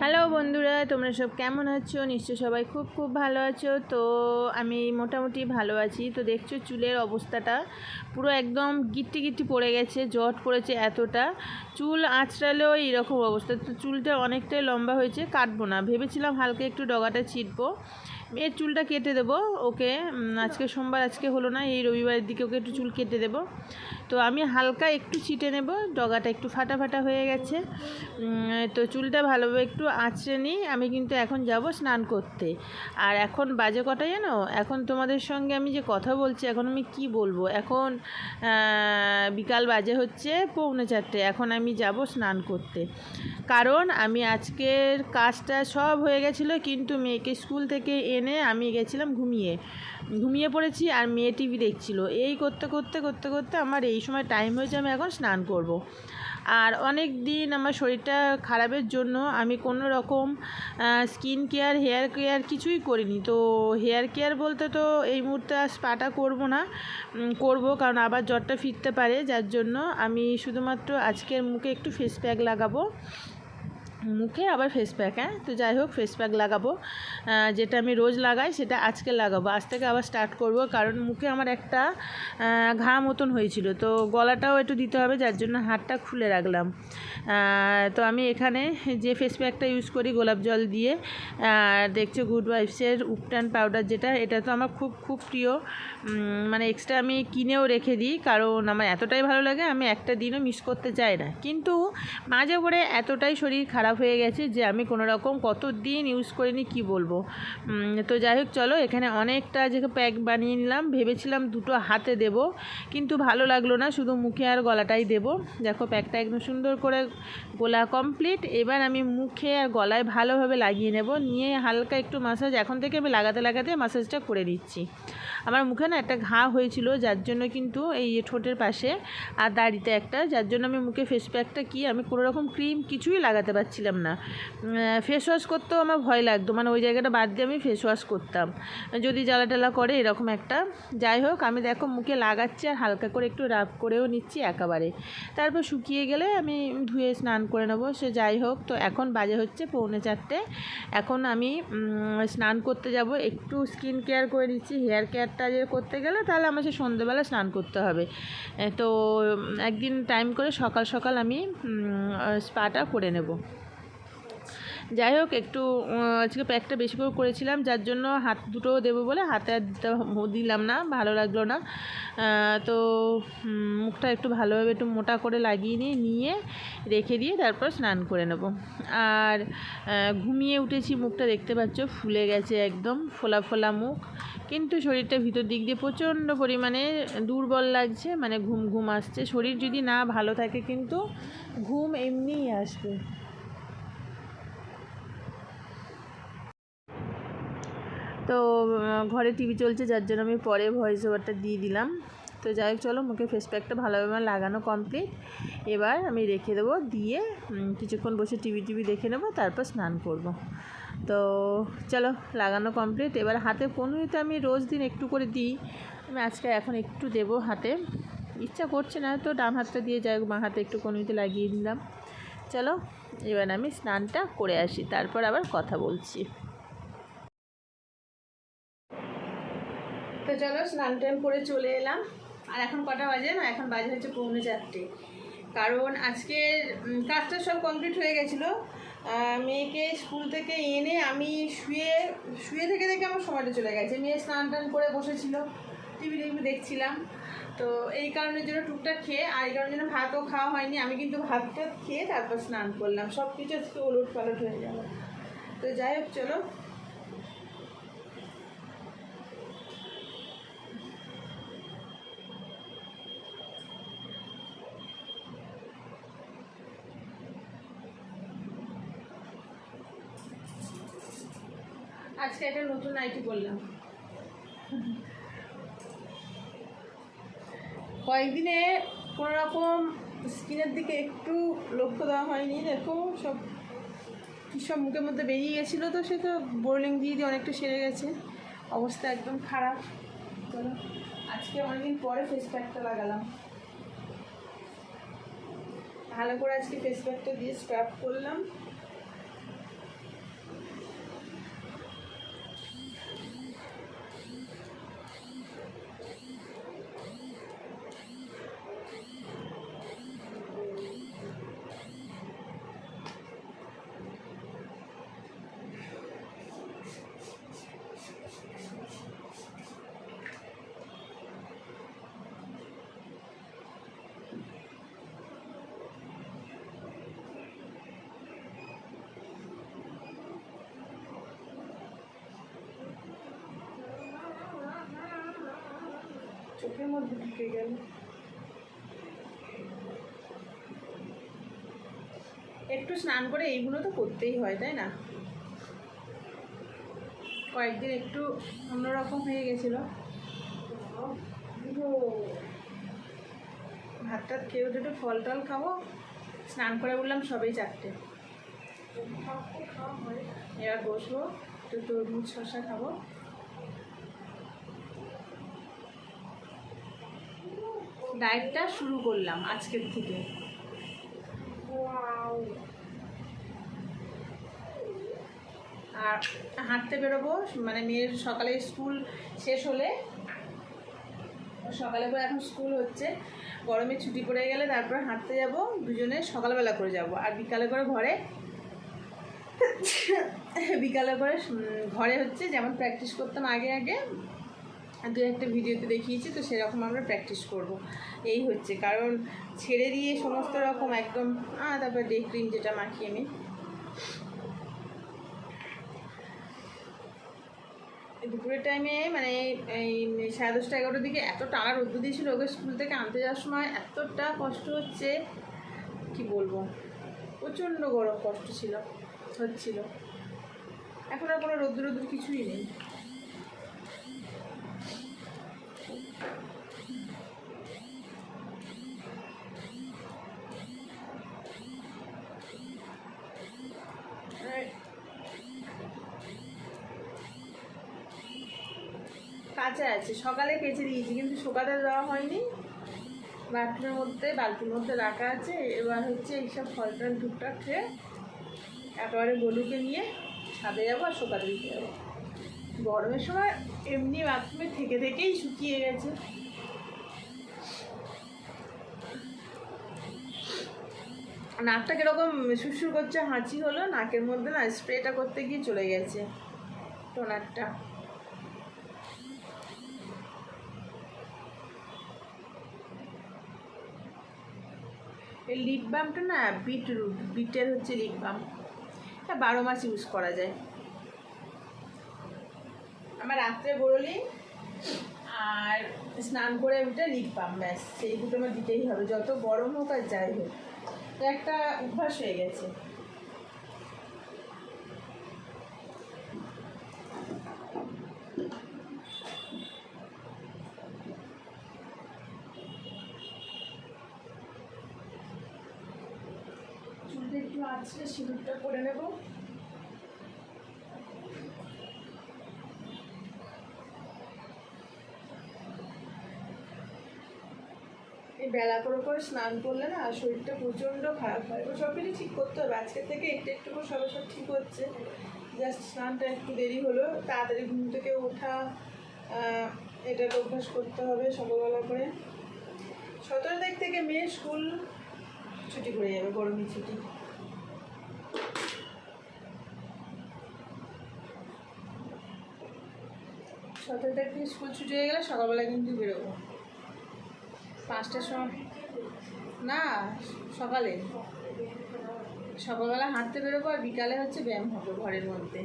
Hello বন্ধুরা, তোমরা সব কেমন আছো? নিশ্চয় সবাই খুব খুব ভালো আছো। তো আমি মোটামুটি ভালো আছি। তো দেখছ চুলের অবস্থাটা পুরো একদম গিট্টি গিট্টি পড়ে গেছে, জট পড়েছে এতটা। চুল আঁচড়ালেও এইরকম অবস্থা। তো চুলটা অনেকটাই লম্বা হয়েছে, কাটবো না। ভেবেছিলাম হালকা একটু ডগাটা ছিটবো। এর চুলটা কেটে দেবো, ওকে। আজকে সোমবার, আজকে হলো না, এই রবিবারের দিকে ওকে একটু চুল কেটে দেবো। তো আমি হালকা একটু ছিটে নেব, ডগাটা একটু ফাটা ফাটা হয়ে গেছে। তো চুলটা ভালোভাবে একটু আঁচড়ে নিই, আমি কিন্তু এখন যাব স্নান করতে। আর এখন বাজে কটা জানো? এখন তোমাদের সঙ্গে আমি যে কথা বলছি, এখন আমি কি বলব? এখন বিকাল বাজে হচ্ছে পৌনে চারটে, এখন আমি যাব স্নান করতে। কারণ আমি আজকের কাজটা সব হয়ে গেছিল, কিন্তু মেয়েকে স্কুল থেকে এনে আমি গেছিলাম ঘুমিয়ে। ঘুমিয়ে পড়েছি আর মেয়ে টিভি দেখছিল। এই করতে করতে করতে করতে আমার এই সময় টাইম হয়েছে, আমি এখন স্নান করব। আর অনেক দিন আমার শরীরটা খারাপের জন্য আমি কোনো রকম স্কিন কেয়ার হেয়ার কেয়ার কিছুই করিনি। তো হেয়ার কেয়ার বলতে তো এই মুহূর্তে আর স্পাটা করব না করব কারণ আবার জ্বরটা ফিরতে পারে। যার জন্য আমি শুধুমাত্র আজকের মুখে একটু ফেস প্যাক লাগাবো। মুখে আবার ফেস প্যাক হ্যাঁ? তো যাই হোক ফেস প্যাক লাগাবো। যেটা আমি রোজ লাগাই, সেটা আজকে লাগাবো। আজ থেকে আবার স্টার্ট করব, কারণ মুখে আমার একটা ঘা মতন হয়েছিল। তো গলাটাও একটু দিতে হবে, যার জন্য হাতটা খুলে রাখলাম। তো আমি এখানে যে ফেস প্যাকটা ইউজ করি, গোলাপ জল দিয়ে দেখছ গুড ওয়াইফসের উপটান পাউডার যেটা, এটা তো আমার খুব খুব প্রিয়। মানে এক্সট্রা আমি কিনেও রেখে দিই, কারণ আমার এতটাই ভালো লাগে, আমি একটা দিনও মিস করতে চাই না। কিন্তু মাঝে করে এতটাই শরীর খারাপ হয়ে গেছে যে আমি কোনো রকম কত দিন ইউজ করিনি, কি বলব? তো যাই হোক চলো, এখানে অনেকটা যে প্যাক বানিয়ে নিলাম। ভেবেছিলাম দুটো হাতে দেব, কিন্তু ভালো লাগল না, শুধু মুখে আর গলাটাই দেব। দেখো প্যাকটা একদম সুন্দর করে গোলা কমপ্লিট এবার আমি মুখে আর গলায় ভালোভাবে লাগিয়ে নেব। নিয়ে হালকা একটু মাসাজ এখন থেকে আমি লাগাতে লাগাতে মাসাজটা করে দিচ্ছি আমার মুখে না একটা ঘা হয়েছিল, যার জন্য কিন্তু এই ঠোঁটের পাশে আর দাড়িতে একটা, যার জন্য আমি মুখে ফেস প্যাকটা কি, আমি কোনো রকম ক্রিম কিছুই লাগাতে পারছিলাম না। ফেস ওয়াশ করতেও আমার ভয় লাগতো। মানে ওই জায়গাটা বাদ দিয়ে আমি ফেস ওয়াশ করতাম। যদি জ্বালা টালা করে এরকম একটা। যাই হোক, আমি দেখো মুখে লাগাচ্ছি আর হালকা করে একটু রাব করেও নিচ্ছি একেবারে। তারপর শুকিয়ে গেলে আমি ধুয়ে স্নান করে নেব। সে যাই হোক, তো এখন বাজে হচ্ছে পৌনে চারটে। এখন আমি স্নান করতে যাব। একটু স্কিন কেয়ার করে নিচ্ছি। হেয়ার কেয়ারটা যে করতে গেলে তাহলে আমার সে সন্ধ্যেবেলা স্নান করতে হবে। তো একদিন টাইম করে সকাল সকাল আমি স্পাটা করে নেব। যাই হোক, একটু আজকে প্যাকটা বেশি করে করেছিলাম, যার জন্য হাত দুটো দেবো বলে হাতে দিলাম না, ভালো লাগল না। তো মুখটা একটু ভালোভাবে একটু মোটা করে লাগিয়ে নিয়ে নিয়ে রেখে দিয়ে তারপর স্নান করে নেব। আর ঘুমিয়ে উঠেছি, মুখটা দেখতে পাচ্ছ, ফুলে গেছে একদম, ফোলা ফোলা মুখ। কিন্তু শরীরটা ভিতর দিক দিয়ে প্রচণ্ড পরিমাণে দুর্বল লাগছে মানে ঘুম ঘুম আসছে। শরীর যদি না ভালো থাকে কিন্তু, ঘুম এমনিই আসবে। তো ঘরে টিভি চলছে, যার জন্য আমি পরে ভয়েস ওভারটা দিয়ে দিলাম। তো যাই হোক, চলো, মুখে ফেস প্যাকটা ভালোভাবে লাগানো কমপ্লিট এবার আমি রেখে দেবো, দিয়ে কিছুক্ষণ বসে টিভি টিভি দেখে নেব, তারপর স্নান করব। তো, চলো, লাগানো কমপ্লিট এবার হাতে পনেরোতে আমি রোজ দিন একটু করে দিই। আমি আজকে এখন একটু দেবো হাতে। ইচ্ছা করছে না, তো ডান হাতটা দিয়ে যাই বাঁ হাতে একটু কনুইতে লাগিয়ে দিলাম। চলো, এবার আমি স্নানটা করে আসি, তারপর আবার কথা বলছি। চলো, স্নান টান করে চলে এলাম। আর এখন কটা বাজে? না, এখন বাজে হচ্ছে পৌনে চারটে। কারণ আজকে কাজটা সব কমপ্লিট হয়ে গেছিল। মেয়েকে স্কুল থেকে এনে আমি শুয়ে শুয়ে থেকে থেকে আমার সময়টা চলে গেছে। মেয়ে স্নান টান করে বসেছিল, টিভি টিভি দেখছিলাম। তো এই কারণের জন্য টুকটাক খেয়ে, আর এই কারণের জন্য ভাতও খাওয়া হয়নি। আমি কিন্তু ভাতটা খেয়ে তারপর স্নান করলাম। সব কিছু আজকে ওলট পালট হয়ে গেল। তো যাই হোক, চলো। আজকে একটা নতুন নাইটি করলাম কয়েকদিনে কোনো রকম স্কিনের দিকে একটু লক্ষ্য দেওয়া হয়নি, দেখো সব সব মুখের মধ্যে বেরিয়ে গেছিল তো, সে তো বোরলিং দিয়ে দিয়ে অনেকটা সেরে গেছে। অবস্থা একদম খারাপ। চলো, আজকে অনেকদিন পরে ফেস প্যাকটা লাগালাম। ভালো করে আজকে ফেস প্যাকটা দিয়ে স্ক্রাব করলাম। চোখের মধ্যে ঢুকে গেল। একটু স্নান করে এইগুলো তো করতেই হয় তাই না? কয়েকদিন একটু অন্যরকম হয়ে গেছিল। ভাত টাত খেয়ে উঠে একটু ফল টল খাব। স্নান করে বললাম সবেই চারটে। এবার বসবো একটু তরমুজ শশা খাব। ডায়েটটা শুরু করলাম আজকের থেকে। আর হাঁটতে বেরোবো মানে মেয়ের সকালে স্কুল শেষ হলে সকালে করে এখন স্কুল হচ্ছে গরমে ছুটি পড়ে গেলে তারপর হাঁটতে যাব দুজনে সকালবেলা করে যাব। আর বিকালে করে ঘরে বিকালে করে ঘরে হচ্ছে যেমন প্র্যাকটিস করতাম আগে আগে দু একটা ভিডিওতে দেখিয়েছি, তো সেরকম আমরা প্র্যাকটিস করব। এই হচ্ছে, কারণ ছেড়ে দিয়ে সমস্ত রকম একদম তারপর ডে ক্রিম যেটা মাখি আমি দুপুরের টাইমে মানে এই সাড়ে দশটা এগারোটার দিকে এত টানা রোদ্দুর দিয়েছিল ওকে স্কুল থেকে আনতে যাওয়ার সময়, এতটা কষ্ট হচ্ছে, কি বলব? প্রচণ্ড গরম কষ্ট ছিল, হচ্ছিল। এখন আর কোনো রোদ্দুর রোদ্দুর কিছুই নেই আর কাঁচা আছে। সকালে কেচে দিয়েছি, কিন্তু শুকাতে দেওয়া হয়নি। বাথরুমের মধ্যে, বালতির মধ্যে রাখা আছে। এবার হচ্ছে এইসব ফল টল টুকটাক খেয়ে একেবারে গলুকে নিয়ে ছাদে যাব আর শুকাতে দিতে যাব। গরমের সময় এমনি বাথরুমে থেকে থেকেই শুকিয়ে গেছে। নাকটা কীরকম সুরসুর করছে, হাঁচি হলো, নাকের মধ্যে না স্প্রেটা করতে গিয়ে চলে গেছে টোনারটা। এই লিপ বামটা না বিটরুট বিটের হচ্ছে লিপ বাম এটা বারো মাস ইউজ করা যায়। আমার রাত্রে বড়লি আর স্নান করে উঠে লিপ বাম ব্যাস। সেই দুটো আমার দিতেই হবে, যত গরম হোক আর যাই হোক। একটা অভ্যাস হয়ে গেছে। চুলটা একটু আছে সিঁদুরটা করে নেব। বেলা করে করে স্নান করলে না শরীরটা প্রচণ্ড খারাপ হয়। এবার সব কিছু ঠিক করতে হবে। আজকের থেকে একটু একটু করে সব সব ঠিক হচ্ছে। জাস্ট স্নানটা একটু দেরি হলো। তাড়াতাড়ি ঘুম থেকে ওঠা এটা অভ্যাস করতে হবে সকালবেলা করে। সতেরো তারিখ থেকে মেয়ে স্কুল ছুটি পড়ে যাবে গরমের ছুটি। সতেরো তারিখ থেকে স্কুল ছুটি হয়ে গেলে সকালবেলা কিন্তু বেরোবো। পাঁচটার সময় না, সকালে। সকালবেলা হাঁটতে বেরোবো আর বিকালে হচ্ছে ব্যায়াম হবে ঘরের মধ্যে।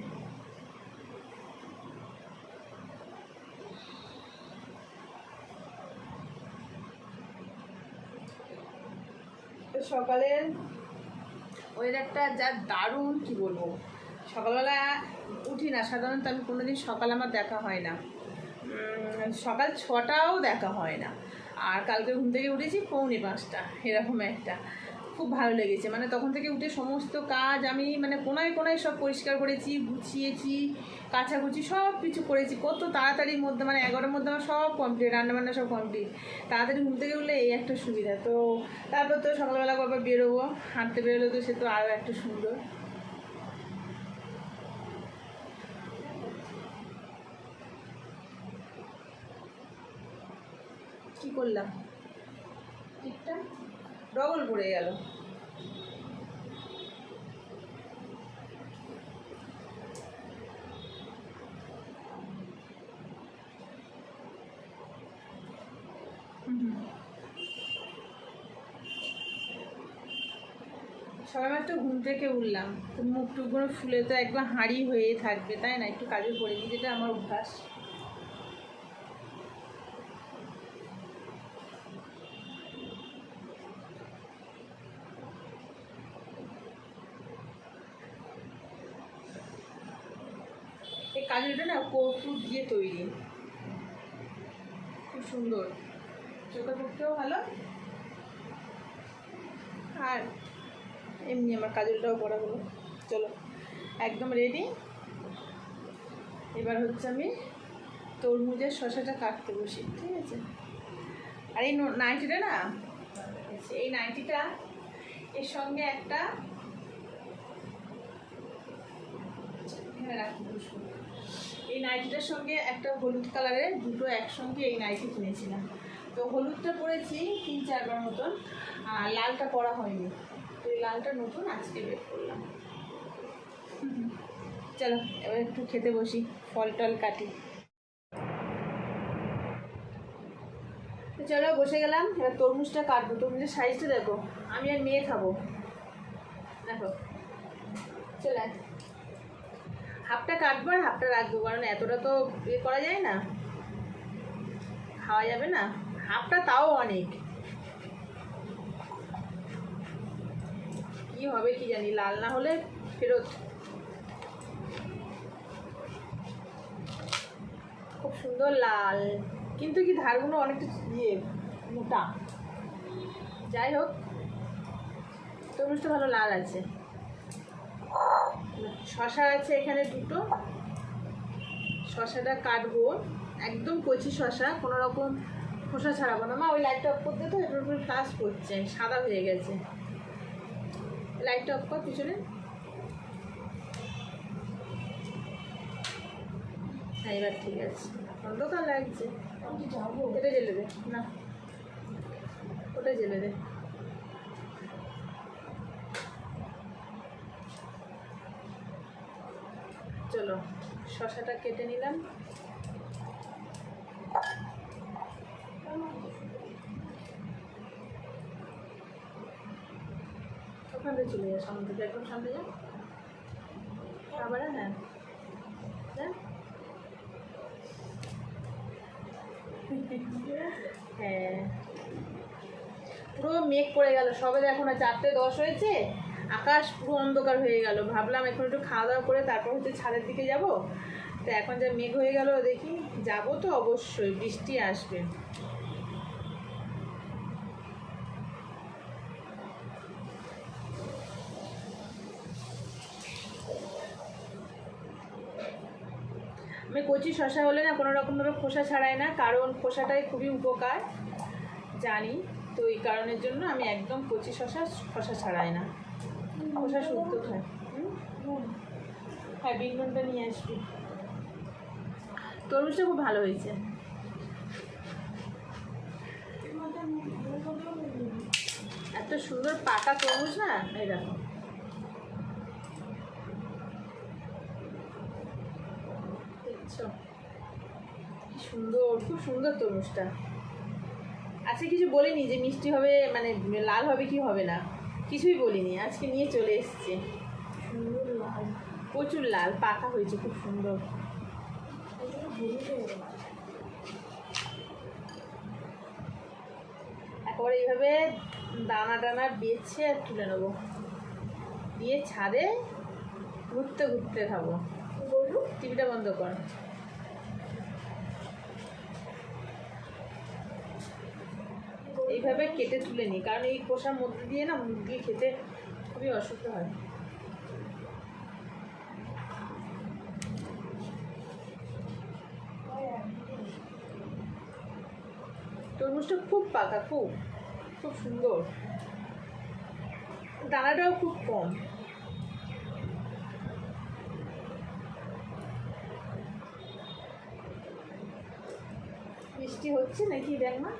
সকালের ওয়েদারটা যা দারুণ, কি বলব? সকালবেলা উঠি না, সাধারণত আমি কোনোদিন সকাল আমার দেখা হয় না। সকাল ছটাও দেখা হয় না। আর কালকে ঘুম থেকে উঠেছি পৌনে পাঁচটা, এরকম একটা। খুব ভালো লেগেছে। মানে তখন থেকে উঠে সমস্ত কাজ আমি মানে কোনায় কোনায় সব পরিষ্কার করেছি, গুছিয়েছি কাছাকুচি সব কিছু করেছি। কত তাড়াতাড়ির মধ্যে মানে এগারোটার মধ্যে আমার সব কমপ্লিট রান্নাবান্না সব কমপ্লিট তাড়াতাড়ি ঘুম থেকে উঠলে এই একটা সুবিধা। তো তারপর তো সকালবেলা আবার বেরোবো, হাঁটতে বেরোলে তো সে তো আরও একটা সুন্দর কি করলাম। ঠিকটা ডবল পড়ে গেল। সবাই মাত্র ঘুম থেকে উঠলাম। তো মুখ টুকগুলো ফুলে তো একবার হাঁড়ি হয়েই থাকবে, তাই না? একটু কাজে পড়ে যেটা আমার অভ্যাস কাজলটা না কৌতুক দিয়ে তৈরি। খুব সুন্দর। চোখের পক্ষেও ভালো। আর এমনি আমার কাজলটাও পরা হলো। চলো, একদম রেডি এবার হচ্ছে আমি তরমুজের শশাটা কাটতে বসি, ঠিক আছে? আর এই নাইটিটা না? এই নাইটিটা এর সঙ্গে একটা রাখি। এই নাইটিটার সঙ্গে একটা হলুদ কালারের দুটো একসঙ্গে এই নাইটি কিনেছিলাম। তো হলুদটা পরেছি তিন চারবার মতন, আর লালটা পরা হয়নি। তো এই লালটা নতুন, আজকে বের করলাম। চলো, এবার একটু খেতে বসি, ফল টল কাটি। চলো, বসে গেলাম। এবার তরমুজটা কাটবো। তরমুজের সাইজটা দেখো, আমি আর মেয়ে খাব। দেখো, চলে। হাফটা কাটবো আর হাফটা রাখব, কারণ এতটা তো ইয়ে করা যায় না। খাওয়া যাবে না। হাফটা তাও অনেক। কি হবে কি জানি, লাল না হলে ফেরত। খুব সুন্দর লাল। কিন্তু কি ধারগুলো অনেকটা ইয়ে মোটা। যাই হোক তরমুজটা ভালো লাল আছে। শশা আছে এখানে দুটো। শশাটা কাটবো। একদম কচি শশা, কোনো রকম খোসা ছাড়াবো না। মা, ওই লাইটটা অফ করতে তো এটার উপরে ফ্লাশ করছে সাদা হয়ে গেছে। লাইটটা অফ কর পিছনে। হ্যাঁ এবার ঠিক আছে। অন্ধকার লাগছে। এটা জেলে দে। না, ওটা জেলে দে চলো শশাটা কেটে নিলাম। ওখান চলে যা সামনে থেকে একদম সামনে যা। আবার হ্যাঁ। হ্যাঁ। পুরো মেঘ পড়ে গেল। সবে দেখো না চারটে দশ হয়েছে। আকাশ পুরো অন্ধকার হয়ে গেল। ভাবলাম এখন একটু খাওয়া দাওয়া করে তারপর হচ্ছে ছাদের দিকে যাব। তো এখন যা মেঘ হয়ে গেল দেখি, যাব তো অবশ্যই, বৃষ্টি আসবে। আমি কচি শশা হলে না কোনো রকমভাবে খোসা ছাড়াই না, কারণ খোসাটাই খুবই উপকার, জানি। তো এই কারণের জন্য আমি একদম কচি শশা খোসা ছাড়াই না। খোসা শুদ্ধ হুম? হ্যাঁ। বিন নুনটা নিয়ে আসবি। তরমুজটা খুব ভালো হয়েছে। এত সুন্দর পাকা তরমুজ না? এই দেখো। কি সুন্দর খুব সুন্দর তরমুজটা। আজকে কিছু বলিনি যে মিষ্টি হবে মানে লাল হবে কি হবে না? কিছুই বলিনি আজকে নিয়ে চলে এসছে। প্রচুর লাল পাকা হয়েছে খুব সুন্দর। একবার এইভাবে দানা দানা বেছে আর তুলে নেব। দিয়ে ছাদে ঘুরতে ঘুরতে খাব। টিভিটা বন্ধ কর। এইভাবে কেটে তুলে নিই। কারণ এই খোসার মধ্যে দিয়ে না মুরগি খেতে খুবই অসুস্থ হয়। তরমুজটা খুব পাকা, খুব খুব সুন্দর। দানাটাও খুব কম। বৃষ্টি হচ্ছে নাকি, দেখ না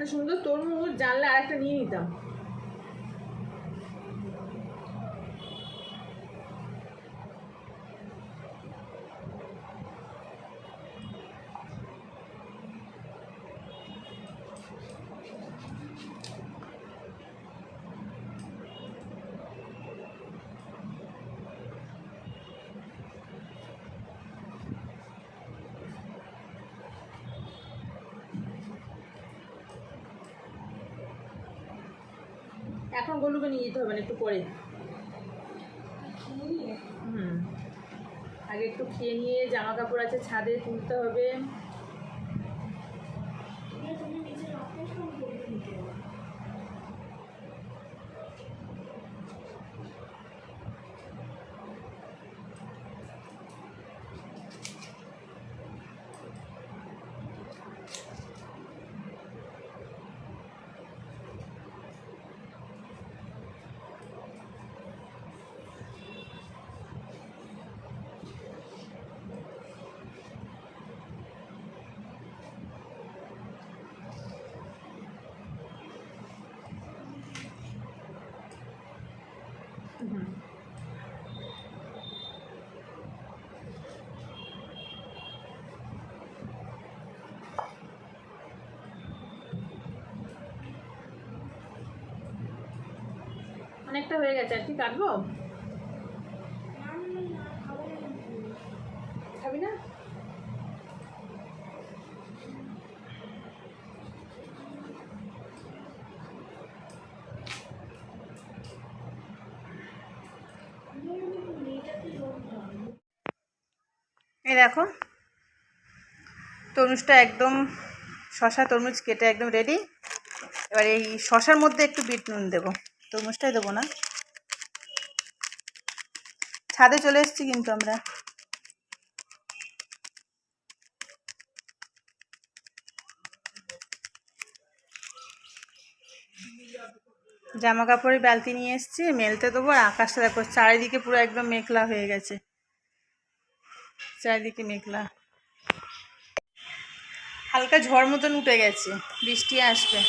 এত সুন্দর তরমুজ জানলে আরেকটা নিয়ে নিতাম এখন যেতে হবে না একটু পরে। হুম। আগে একটু খেয়ে নিয়ে জামা কাপড় আছে ছাদে তুলতে হবে। অনেকটা হয়ে গেছে, আর কি কাটবো? খাবি না? এই দেখো তরমুজটা একদম শশা তরমুজ কেটে একদম রেডি এবার এই শশার মধ্যে একটু বিট নুন দেবো। তরমুজটাই দেবো না। ছাদে চলে এসেছি কিন্তু আমরা। জামা কাপড়ের বালতি নিয়ে এসেছি, মেলতে দেবো আকাশটা দেখো, চারিদিকে পুরো একদম মেঘলা হয়ে গেছে। চারিদিকে মেঘলা। হালকা ঝড় মতন উঠে গেছে, বৃষ্টি আসবে।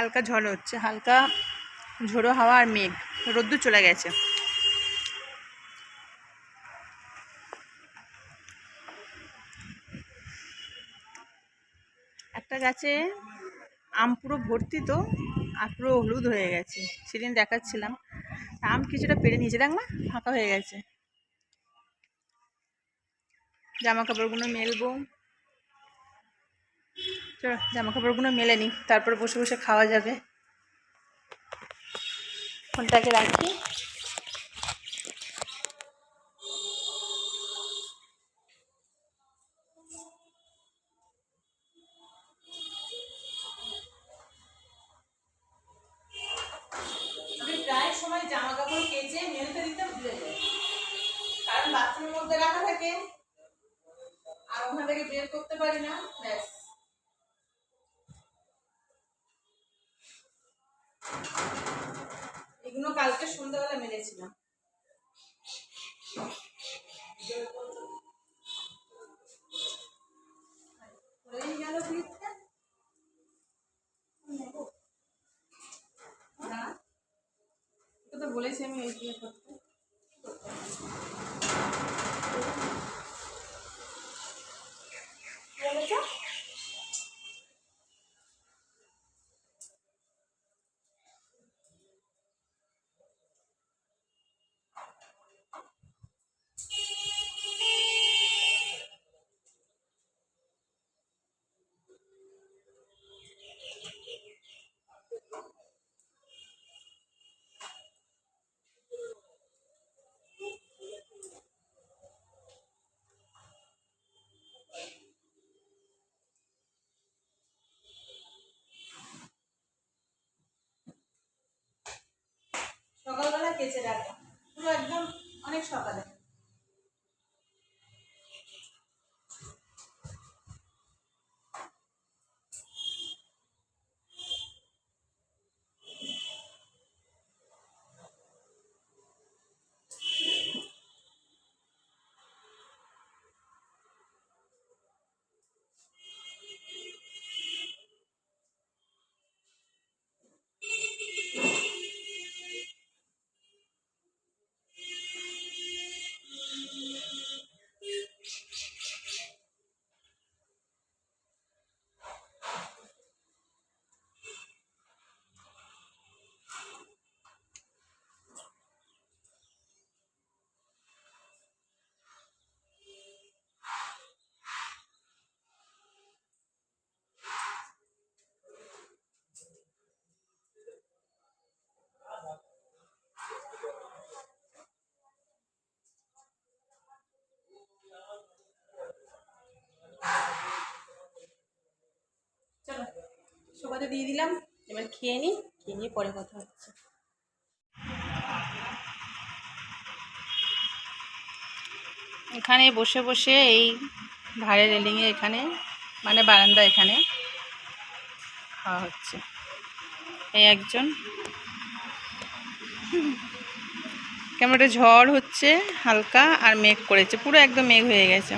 হালকা ঝড় হচ্ছে, হালকা ঝোড়ো হাওয়া আর মেঘ, রোদ্দুর চলে গেছে। একটা গাছে আম পুরো ভর্তি তো, আর পুরো হলুদ হয়ে গেছে, সেদিন দেখাচ্ছিলাম। আম কিছুটা পেরে নিয়েছে, দেখ মা, ফাঁকা হয়ে গেছে। জামা কাপড়গুলো মেলবো। চলো জামা কাপড়গুলো মেলে নিই তারপর বসে বসে খাওয়া যাবে। ফোনটাকে রাখি। এগুলো কালকে সন্ধ্যাবেলা মেরেছিলাম হয়েই গেল ফ্রিজটা না তোকে তো বলেছি আমি এই দিয়ে করতে কি বলেছ সকালবেলা কেচে রাখলাম মধ্যে দিয়ে দিলাম। এবার খেয়ে নিই, খেয়ে নিয়ে পরে কথা হচ্ছে। এখানে বসে বসে এই ধারে রেলিংয়ে এখানে মানে বারান্দা এখানে খাওয়া হচ্ছে। এই একজন। কেমন একটা ঝড় হচ্ছে হালকা আর মেঘ করেছে, পুরো একদম মেঘ হয়ে গেছে।